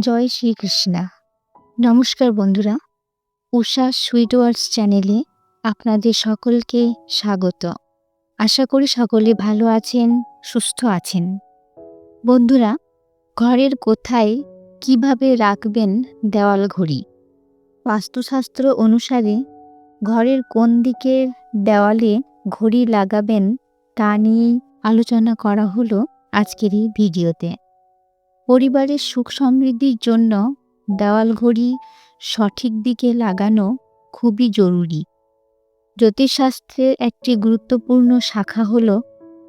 জয় শ্রীকৃষ্ণা। নমস্কার বন্ধুরা, উষা সুইট ওয়ার্ডস চ্যানেলে আপনাদের সকলকে স্বাগত। আশা করি সকলে ভালো আছেন, সুস্থ আছেন। বন্ধুরা, ঘরের কোথায় কীভাবে রাখবেন দেওয়াল ঘড়ি? বাস্তুশাস্ত্র অনুসারে ঘরের কোন দিকের দেওয়ালে ঘড়ি লাগাবেন তা নিয়েই আলোচনা করা হলো আজকের এই ভিডিওতে। পরিবারের সুখ সমৃদ্ধির জন্য দেওয়াল ঘড়ি সঠিক দিকে লাগানো খুবই জরুরি। জ্যোতিষশাস্ত্রের একটি গুরুত্বপূর্ণ শাখা হল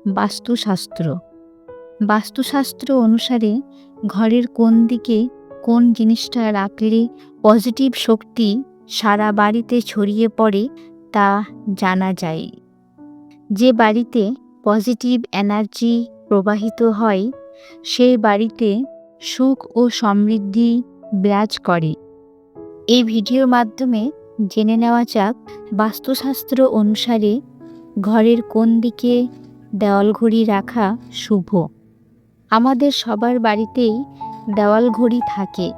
বাস্তুশাস্ত্র। বাস্তুশাস্ত্র অনুসারে ঘরের কোন দিকে কোন জিনিসটা রাখলে পজিটিভ শক্তি সারা বাড়িতে ছড়িয়ে পড়ে তা জানা যায়। যে বাড়িতে পজিটিভ এনার্জি প্রবাহিত হয় সেই বাড়িতে সুখ ও সমৃদ্ধি বিরাজ করে। এই ভিডিওর মাধ্যমে জেনে নেওয়া যাক, বাস্তুশাস্ত্র অনুসারে ঘরের কোন দিকে দেওয়াল ঘড়ি রাখা শুভ। আমাদের সবার বাড়িতেই দেওয়াল ঘড়ি থাকে।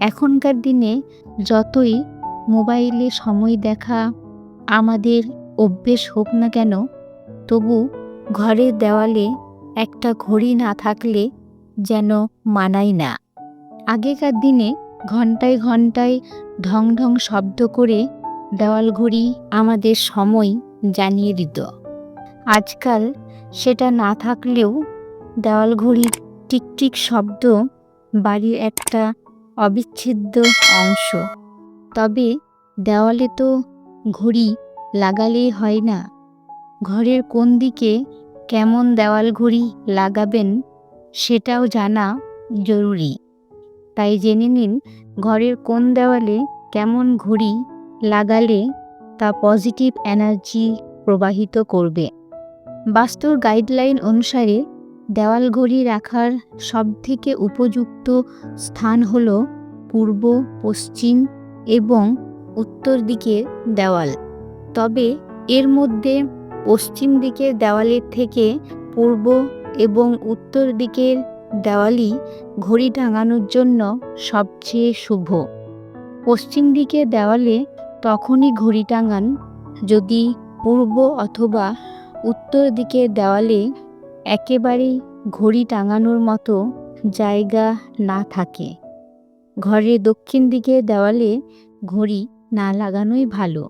এখনকার দিনে যতই মোবাইলে সময় দেখা আমাদের অভ্যেস হোক না কেন, তবু ঘরের দেওয়ালে একটা ঘড়ি না থাকলে যেন মানায় না। আগেকার দিনে ঘন্টায় ঘন্টায় ঢং ঢং শব্দ করে দেওয়াল ঘড়ি আমাদের সময় জানিয়ে দিত। আজকাল সেটা না থাকলেও দেওয়াল ঘড়ির টিকটিক শব্দ বাড়ির একটা অবিচ্ছেদ্য অংশ। তবে দেওয়ালে তো ঘড়ি লাগালেই হয় না। ঘরের কোন দিকে কেমন দেওয়াল ঘড়ি লাগাবেন সেটাও জানা জরুরি। তাই জেনে নিন ঘরের কোন দেওয়ালে কেমন ঘড়ি লাগালে তা পজিটিভ এনার্জি প্রবাহিত করবে। বাস্তুর গাইডলাইন অনুসারে দেওয়াল ঘড়ি রাখার সবথেকে উপযুক্ত স্থান হল পূর্ব, পশ্চিম এবং উত্তর দিকের দেওয়াল। তবে এর মধ্যে পশ্চিম দিকের দেওয়ালের থেকে পূর্ব এবং উত্তর দিকের দেওয়ালই ঘড়ি টাঙানোর জন্য সবচেয়ে শুভ। পশ্চিম দিকের দেওয়ালে তখনই ঘড়ি টাঙান, যদি পূর্ব অথবা উত্তর দিকের দেওয়ালে একেবারেই ঘড়ি টাঙানোর মতো জায়গা না থাকে। ঘরের দক্ষিণ দিকের দেওয়ালে ঘড়ি না লাগানোই ভালো।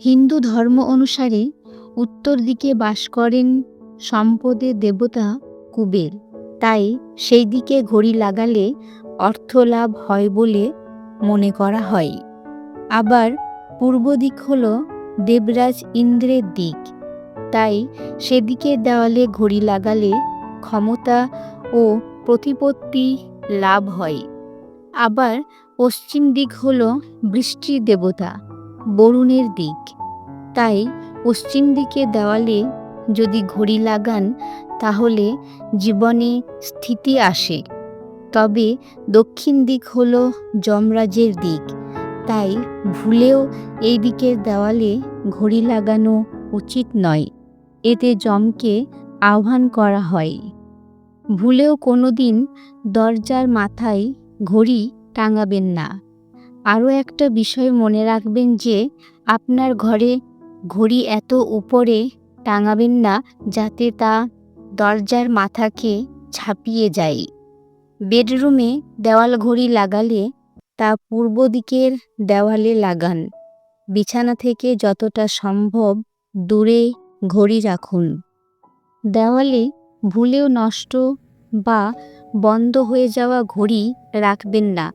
হিন্দু ধর্ম অনুসারে উত্তর দিকে বাস করেন সম্পদের দেবতা কুবের। তাই সেই দিকে ঘড়ি লাগালে অর্থ লাভ হয় বলে মনে করা হয়। আবার পূর্ব দিক হল দেবরাজ ইন্দ্রের দিক। তাই সেদিকে দেওয়ালে ঘড়ি লাগালে ক্ষমতা ও প্রতিপত্তি লাভ হয়। আবার পশ্চিম দিক হল বৃষ্টির দেবতা বরুণের দিক। তাই পশ্চিম দিকে দেওয়ালে যদি ঘড়ি লাগান, তাহলে জীবনে স্থিতি আসে। তবে দক্ষিণ দিক হল যমরাজের দিক। তাই ভুলেও এই দিকের দেওয়ালে ঘড়ি লাগানো উচিত নয়। এতে জমকে আহ্বান করা হয়। ভুলেও কোনো দিন দরজার মাথায় ঘড়ি টাঙাবেন না। আরও একটা বিষয় মনে রাখবেন যে, আপনার ঘরে ঘড়ি এত উপরে টাঙাবেন না যাতে তা দরজার মাথাকে ছাপিয়ে যায়। বেডরুমে দেওয়াল ঘড়ি লাগালে তা পূর্ব দিকের দেওয়ালে লাগান। বিছানা থেকে যতটা সম্ভব দূরে ঘড়ি রাখুন। দেওয়ালে ভুলেও নষ্ট বা বন্ধ হয়ে যাওয়া ঘড়ি রাখবেন না।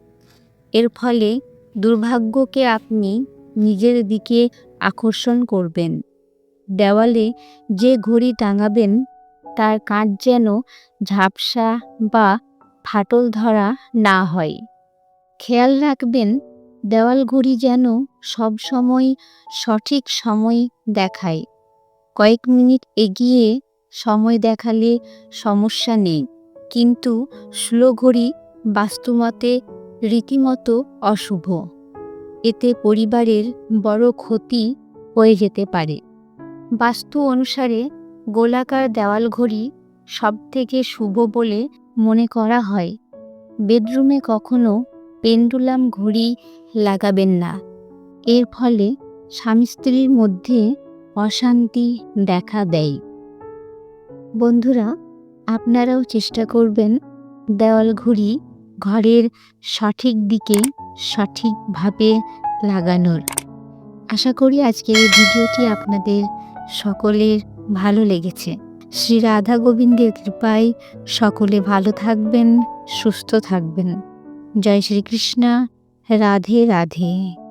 এর ফলে দুর্ভাগ্যকে আপনি নিজের দিকে আকর্ষণ করবেন। দেওয়ালে যে ঘড়ি টাঙাবেন, তার কাঁচ যেন ঝাপসা বা ফাটল ধরা না হয়। খেয়াল রাখবেন, দেওয়াল ঘড়ি যেন সব সময় সঠিক সময় দেখায়। কয়েক মিনিট এগিয়ে সময় দেখালে সমস্যা নেই, কিন্তু স্লো ঘড়ি বাস্তুমতে রীতিমতো অশুভ। এতে পরিবারের বড় ক্ষতি হয়ে যেতে পারে। বাস্তু অনুসারে গোলাকার দেওয়াল ঘড়ি সবথেকে শুভ বলে মনে করা হয়। বেডরুমে কখনো পেন্ডুলাম ঘড়ি লাগাবেন না। এর ফলে স্বামী স্ত্রীর মধ্যে অশান্তি দেখা দেয়। বন্ধুরা, আপনারাও চেষ্টা করবেন দেওয়াল ঘড়ি ঘরের সঠিক দিকে সঠিকভাবে লাগানোর। আশা করি আজকের এই ভিডিওটি আপনাদের সকলের ভালো লেগেছে। শ্রী রাধা গোবিন্দের কৃপায় সকলে ভালো থাকবেন, সুস্থ থাকবেন। জয় শ্রীকৃষ্ণ, রাধে রাধে।